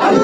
Allah.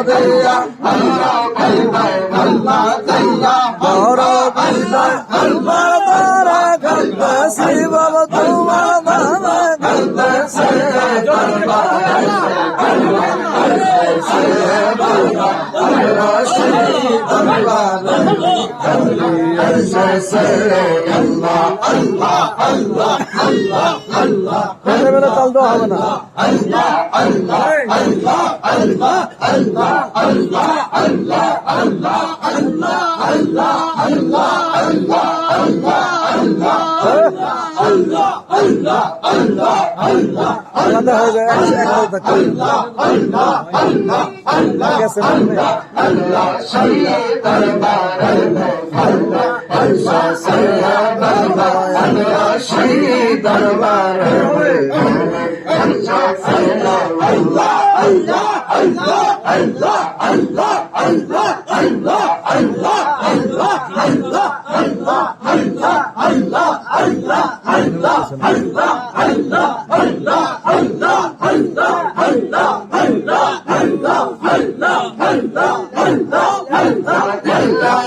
Allah ছেলেবেলা চাল দেওয়া হবে না আল্লাহ আল্লাহ আল্লাহ আল্লাহ আল্লাহ হয়ে যায় আল্লাহ আল্লাহ আল্লাহ আল্লাহ আল্লাহ আল্লাহ আল্লাহ আল্লাহ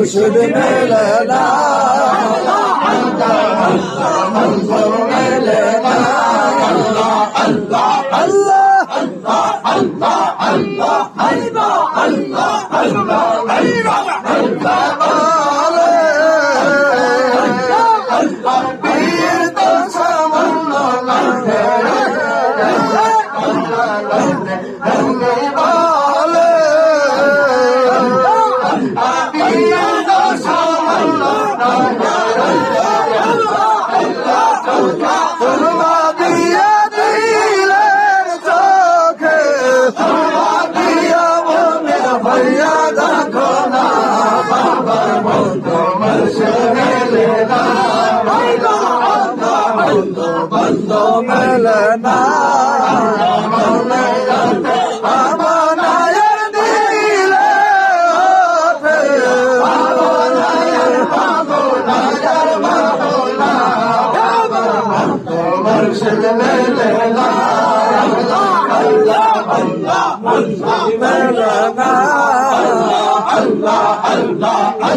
انشد مللنا الله الله انظر مللنا الله الله الله الله الله الله الله الله وسلم لنا الله الله الله الله الله الله الله.